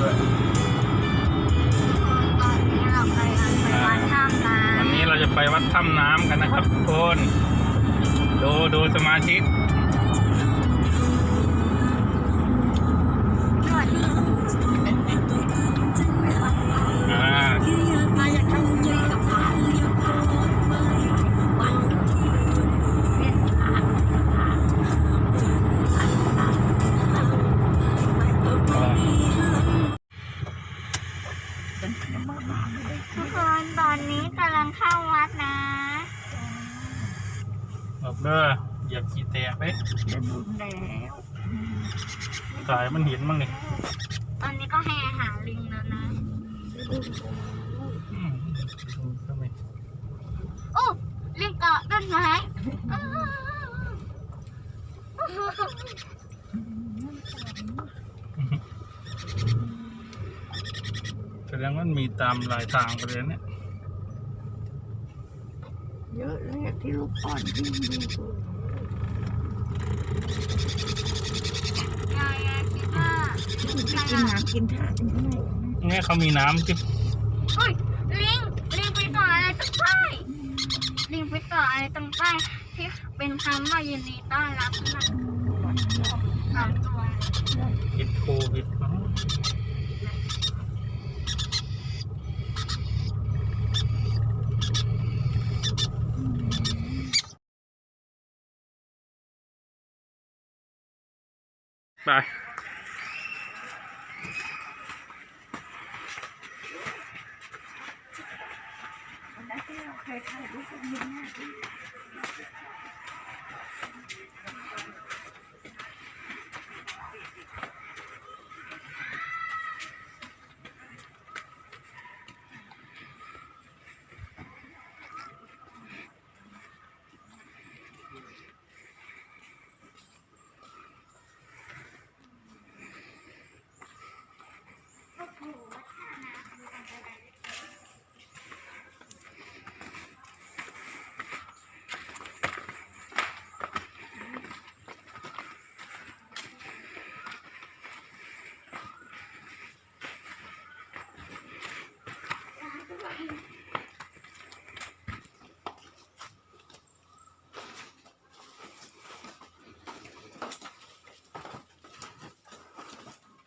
ด้วยตอนนี้เราไปกันไปวัดท่ามน้วันนี้เราจะไปวัดถ้ำน้ำกันนะครับทุกคน ดูดูสมาชิก แตกไปจะบุญแล้วสายมันเห็นมั้งนี่ตอนนี้ก็ให้อาหารลิงแล้วนะอืมก็ไม่โอ้ลิงเกาะต้นไม้อ้าวแสดงว่ามันมีตามหลายทางไปเลยเนี่ยเยอะเลยอะที่ลูกอ่อนวิ่งดูดู ยายยายคิดว่ากินน้ำกินท่าเป็นยังไงเนี่ยเขามีน้ำที่อุ้ยลิงลิงไปต่ออะไรตรงป้ายลิงไปต่ออะไรตรงป้ายที่เป็นคำว่ายินดีต้อนรับนะสามตัว ผิดโควิดมั้งไปวันนั้นที่เรา เคยถ่ายรูปกันยังไง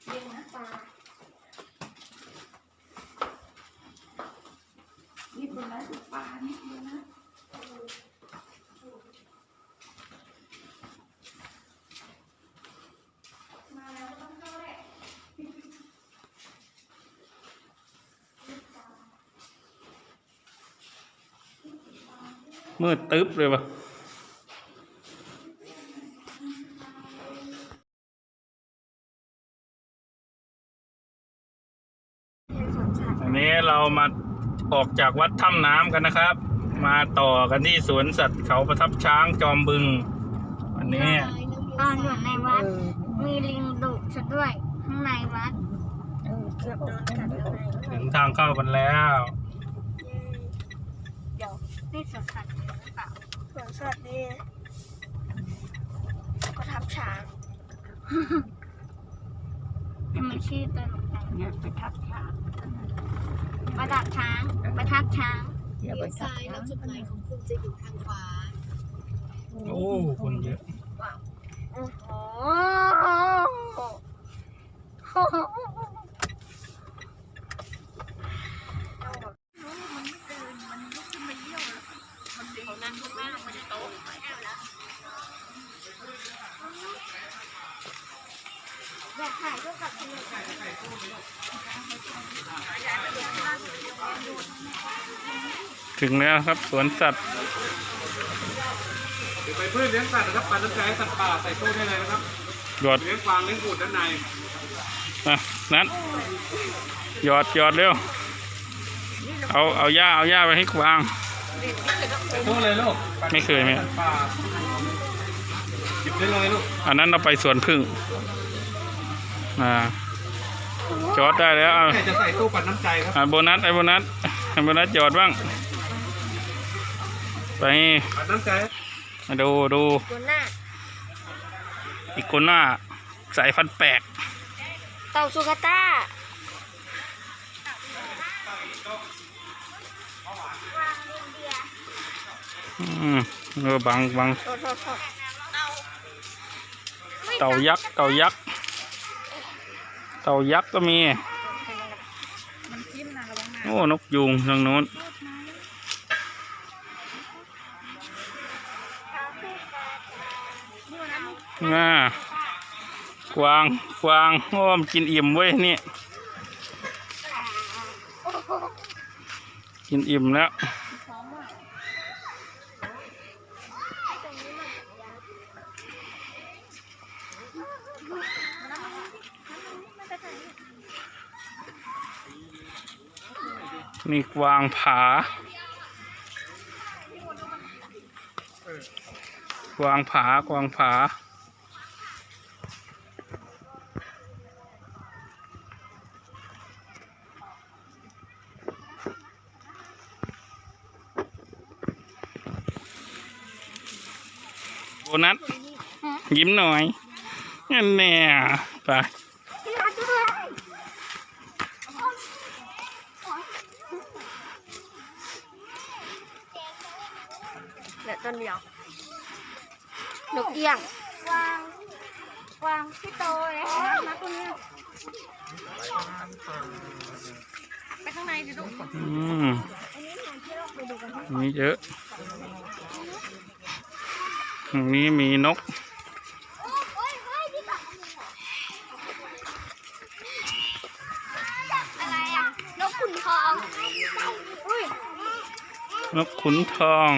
เลี้ยงนะปลา นี่เป็นร้านดูปลานี่เดียวนะ มาแล้วก็ต้องเข้าแหละมืดตึ๊บเลยวะ ออกจากวัดถ้ำน้ำกันนะครับ มาต่อกันที่สวนสัตว์เขาประทับช้างจอมบึงวันนี้ตอนอยู่ในวัเอดอมีลิงดุซะด้วยข้างในวัดเออเกือบโดนกัดแล้วถึงทางเข้ากันแล้วเดี๋ยวนี่สวนสัตว์หรือเปล่าสวนสัตว์นี่ก็ทับช้างทำไมชื่อตลกจังเนี่ยไปทับช้าง ประดับช้าง ประทับช้างอย่าไปเลี้ยวทับซ้ายช้าแล้งวจุดหมายของคุณจะอยู่ทางขวา โอ้ คนเยอะ โอ้โหอย ถึงแล้วครับ สวนสัตว์ถือไปพืชเลี้ยงสัตว์นะครับปันน้ำใจให้สัตว์ป่าใส่ตู้ได้เลยนะครับหยอดเลี้ยงกวางเลี้ยงอูฐด้านในอะนั้นหยอดหยอดเร็วเอาเอาหญ้าเอาหญ้าไปให้กวางใส่ตู้เลยลูกปันไม่เคยไหมสัตว์ป่าหยิบได้เลยลูกอันนั้นเราไปสวนพึ่งอ่าจอดได้แล้วเอาแต่จะใส่ตู้ปันน้ำใจครับอ่าโบนัสไอ้โบนัสไอ้โบนัสจอดบ้าง ไปมาดูดูอีกคนหน้าสายพันแปกเต่าสุกตาอืมเออบังบังเต่ายักษ์เต่ายักษ์เต่ายักษ์ก็มีโอ้นกยูงทางโน้น ง่ากวางกวางโอ้มกินอิ่มเว้ยนี่ กินอิ่มแล้วนี่กวางผากวางผากวางผา นัสยิ้มหน่อยนั่นแน่ไป เดี๋ยวต้นเดียว นกเอี้ยงกวางกวางที่โตเลยนะตัวนี้ ไปข้างในสิลูก อืมมีเยอะ ตรงนี้มีนก อะไรอะนกขุนทองอุ้ยนกขุนทอง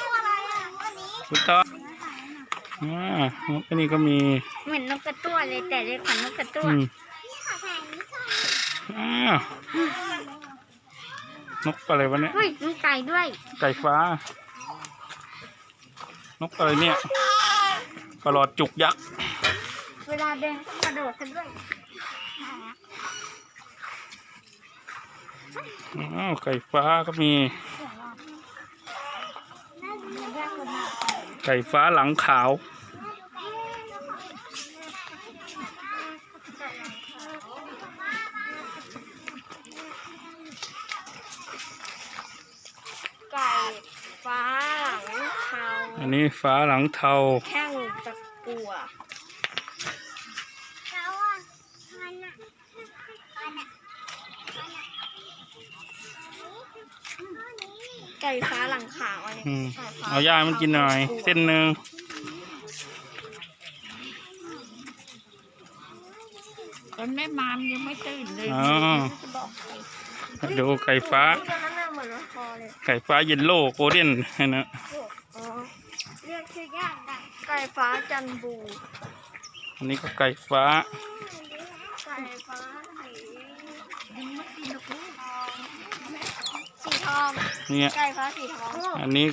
ตัวอะไรอะอันนี้ขุนทองอ่านกอันนี้ก็มีเหมือนนกกระตั้วเลยแต่เล็กกว่านกกระตั้วอืมอ้าวนกอะไรวะเนี่ยเฮ้ยมีไก่ด้วย ไก่ฟ้า นกอะไรเนี่ยกระหลอดจุกยักษ์ เวลาเดินก็กระโดดกันด้วยอ้าวไก่ฟ้าก็มี ไก่ฟ้าหลังขาว ไก่ฟ้าหลังเทา อั นนี้ฟ้าหลังเทา แข้งตะกัวไก่ฟ้าหลังขาวอันนี้อืม ไก่ฟ้เอาย่ามันกินหน่อย เส้นหนึ่งตอนแม่มามยังไม่ตื่นเลยอ๋อดูไก่ฟ้าตัวนั้นน่ะเหมือนละคอเลยไก่ฟ้าเยลโล่โกลเด้นนะ อ๋อ เรียกชื่อยากได้ไก่ฟ้าจันบู อันนี้ก็ไก่ฟ้า ไก่ฟ้าสีสีทอง เนี่ย ไก่ฟ้าสีทองอันนี้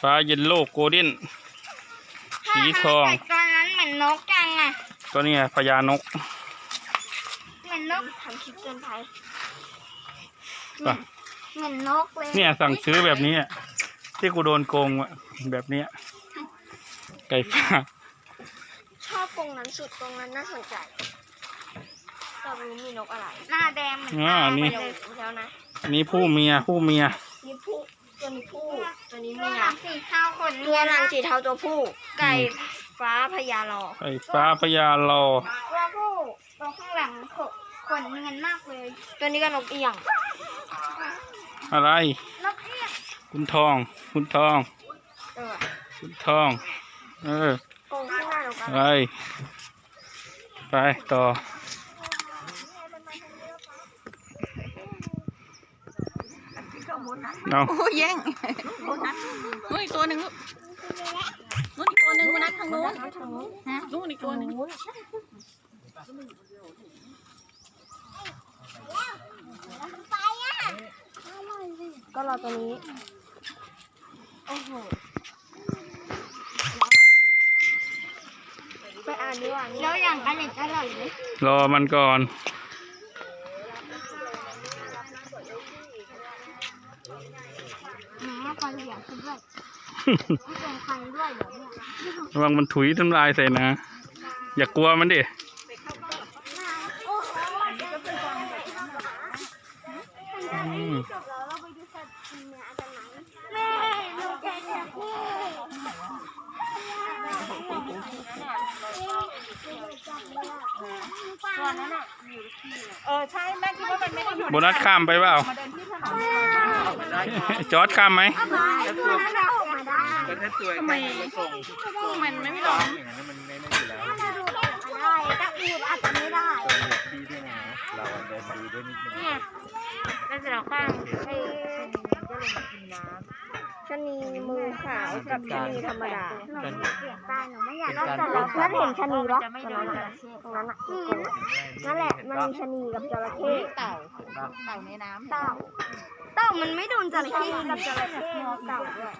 ฟ้าเยลโล่โกลเด้น สีทอง ไก่ตัวนั้นเหมือนนกจังอะตัวนี้ไงพญานก เหมือนนกทำคลิปเตือนภัยป่ะเหมือนนกเลย เนี่ยสั่งซื้อแบบนี้อะที่กูโดนโกงอะแบบเนี้ย ไก่ฟ้าชอบกรงนั้นสุดกรงนั้นน่าสนใจแต่ไม่รู้มีนกอะไร หน้าแดงเหมือนอ่าตานี่ ไปเลยแล้วนะอันนี้ผู้เมียผู้เมีย นี่ผู้ตัวนี้ผู้ตัวนี้เมียสีเทาขนตัวหลังสีเทาตัวผู้ ไก่ฟ้าพญารอไก่ฟ้าพญารอตัวผู้ตัวข้างหลังขนขนเงินมากเลยตัวนี้ก็นกเอียงอะไร นกเอียงคุณทอง คุณทอง เออคุณทอง เออกรงข้างหน้านกอะอะไรไรไปต่อเอาโอ้แย่งโบนัสนู่นอีกตัวหนึ่งลูกนู่นอีกตัวหนึ่งโบนัสทางนู้นฮะนู่นอีกตัวหนึ่งก็รอตัวนี้ โอ้โห ไปอ่านดีกว่าแล้วอย่างอร่อยอร่อยเลยรอมันก่อน แหมฟันเหลี่ยมขึ้นด้วยไม่เป็นใครด้วยเดี๋ยวเนี่ยระวังมันถุยน้ำลายใส่นะ อย่ากลัวมันดิ โอ้โห อืม จบแล้วเราไปดูสัตว์กินเนื้อกันไหมแม่หนูแกะเนี่ย นั่นน่ะเออใช่แม่คิดว่ามันไม่ได้อยู่โบนัสข้ามไปเปล่า มาเดินที่ถนนจอร์ดข้ามไหมแล้วตัวนั้นเราออกมาได้แต่ถ้าตัวทำไมมันไม่ร้องอย่างนั้นมันไม่ไม่อยู่แล้วถ้าเราดูได้ถ้าอูดอาจจะไม่ได้พี่ด้วยนะเราเดินดูด้วยนิดนึงเนี่ยแล้วเสร็จแล้วข้างไอ้ ชะนีมือขาวกับชะนีธรรมดาเสียตายหนูไม่อยากได้แต่เรานั่นเห็นชะนีปะตรงนั้นอะตรงนั้นอะนั่นแหละมันมีชะนีกับจระเข้เต่าเต่าในน้ำเต่าเต่ามันไม่โดนจระเข้กับจระเข้เต่าด้วย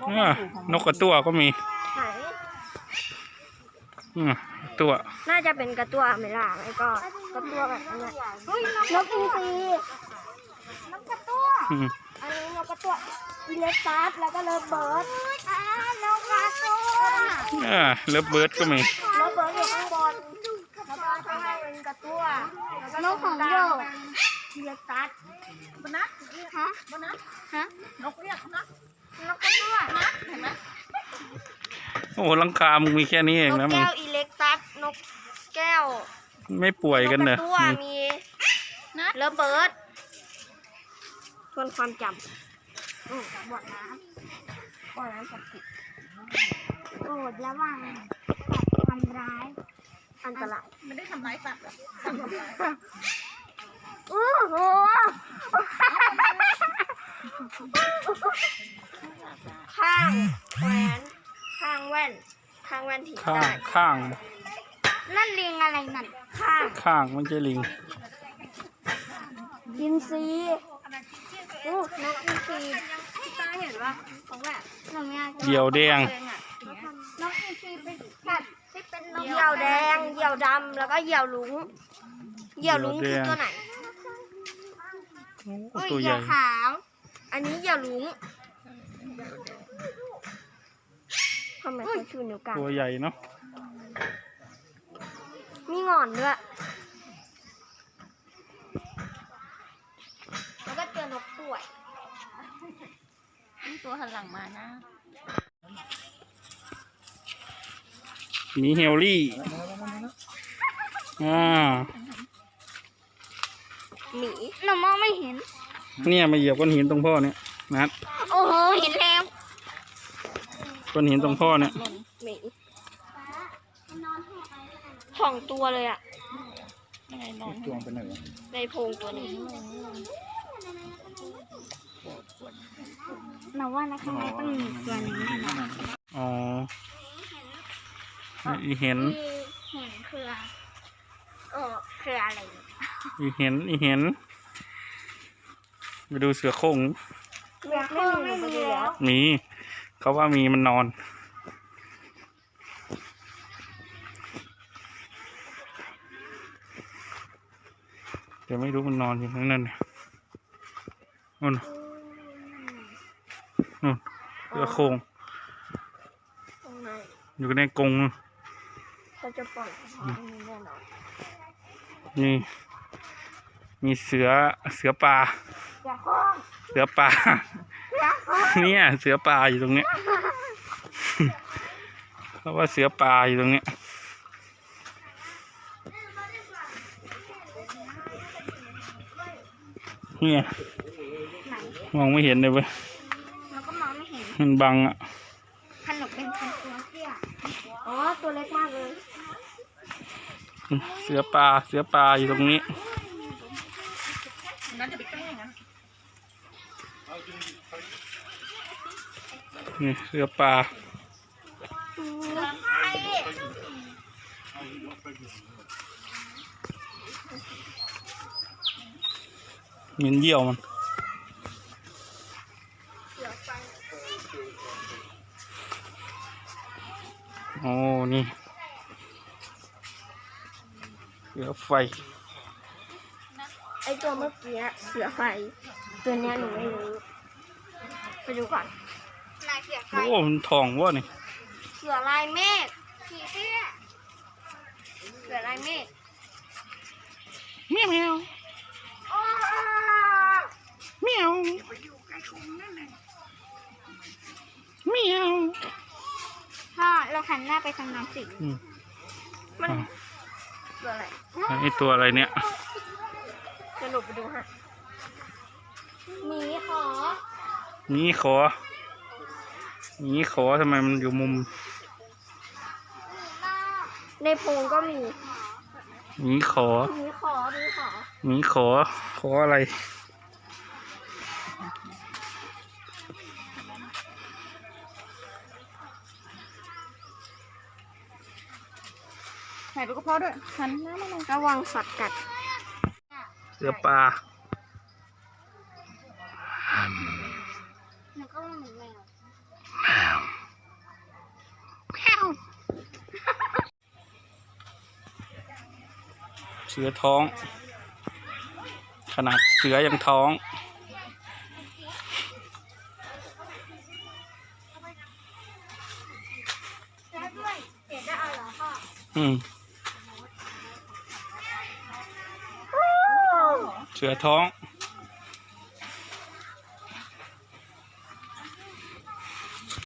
เออนกกระตั้วก็มีตัว น่าจะเป็นกระตัวไม่ล่ะแล้ก็กระตัวแบบนี้นกอินทรีนกกระตัวอันนี้นกกระตัว อิเล็กซัสแล้วก็เลิฟเบิร์ดอ่านกกระตัวเออเลิฟเบิร์ดก็มีเลิฟเบิร์ดอยู่ข้างบนแล้วก็ข้างล่างเป็นกระตัวนกของโยกอิเล็กซัสบนัสฮะบนัสฮะนกเรียกนะนกกระตัวเห็นไหมโอ้โหลังคามึงมีแค่นี้เองนกนะมึงแก้วอิเล็กซัสนกแก้ว ไม่ป่วยกันเหรอกระตัวอืมมีนะเลิฟเบิร์ดทวนความจำ อืมบ่อน้ำบ่อน้ำศักดิ์สิทธิ์โปรดระวังสัตว์ทำร้าย อันตรายไม่ได้ทำร้ายสัตว์หรอกสัตว์ทำร้ายอู้หูข้างแหวนข้างแว่นข้างแว่นถีบข้าง ได้ข้าง นั่นลิงอะไรนั่นข้าง ข้างไม่ใช่ลิงอินซีอู้นกอินซีพี่ตา เห็นปะของแบบหนูไม่อยากจะเหยี่ยวแดงนกอินทรีเป็นสัตว์ที่เป็นนกเหยี่ยวแดง เหยี่ยวดำ แล้วก็เหยี่ยวลุง เหยี่ยวลุงเหยี่คือยวแดงตัวไหนโอ้อุ้ยตัวเหใหยี่ญ่ยวขาว อันนี้เหยี่ยวลุงทำไมเขาชูนิ้วกลางตัวใหญ่เนาะมีหงอนด้วย แล้วก็เจอนกป่วยนี่ ตัวหันหลังมานะ มีเฮลลี่ อ่า หมีหนูมองไม่เห็น เนี่ยมาเหยียบก้อนหินตรงพ่อเนี่ยนัดโอ้โหเห็นแล้วก้อนหินตรงพ่อเนี่ย หมีสองตัวเลยอะยังไงนอนจวงไปไหนวะ ในโพรงตัวนี้ หนูว่านะคะต้องมีตัวนี้แน่นอนอ๋ออีเห็นเห็นคือเออคืออะไรอีเห็น อีเห็น ไปดูเสือโคร่งเรียกไม่มีไม่มีแล้วมี เขาว่ามีมันนอน เดี๋ยวไม่รู้มันนอนอยู่นั่นนั่นน่ะนู่นน่ะ นู่นเสือโคร่งตรงไหนอยู่ในกรงนู่นเขาจะปล่อยเฉพาะนี้แน่นอนมีมีเสือเสือป่าอย่าข้องเสือป่า อย่าข้องเนี่ย เสือป่าอยู่ตรงเนี้ยเพราะว่าเสือป่าอยู่ตรงเนี้ยเนี่ยไหนมองไม่เห็นเลยเว้ยเราก็มองไม่เห็นมันบังอะขนมเป็นพันตัวเตี้ยอ๋อ ตัวเล็กมากเลย เสือป่าเสือป่าอยู่ตรงนี้ นั่นจะไปแกล้งงั้นนี่เสือป่าเหม็นเยี่ยวมัน ไฟ ไอตัวเมื่อกี้อะเสือไฟ ตัวเนี้ยหนูไม่รู้ไปดูก่อนนายเสือไฟโอ้มันทองวะนี่ เสือลายเมฆผีเสื้อเสือลายเมฆเมียวเมียวอ้าเมียวเมียวพ่อเราหันหน้าไปทางน้ำสิอืมมันอะ ตัวอะไรไอ้ตัวอะไรเนี่ยสรุปไปดูฮะหมีขอหมีขอหมีขอทำไมมันอยู่มุม ในโพรงก็มีหมีขอหมีขอหมีขอหมีขอขออะไร ถ่ายรูปกระเพาะด้วยหันหน้ามาเลยระวังสัตว์กัดเสือป่ามันก็เหมือนแมวเสือท้อง ขนาดเสือยังท้องแล้วด้วยเห็นได้เอาเหรอพ่ออืม สือท้อง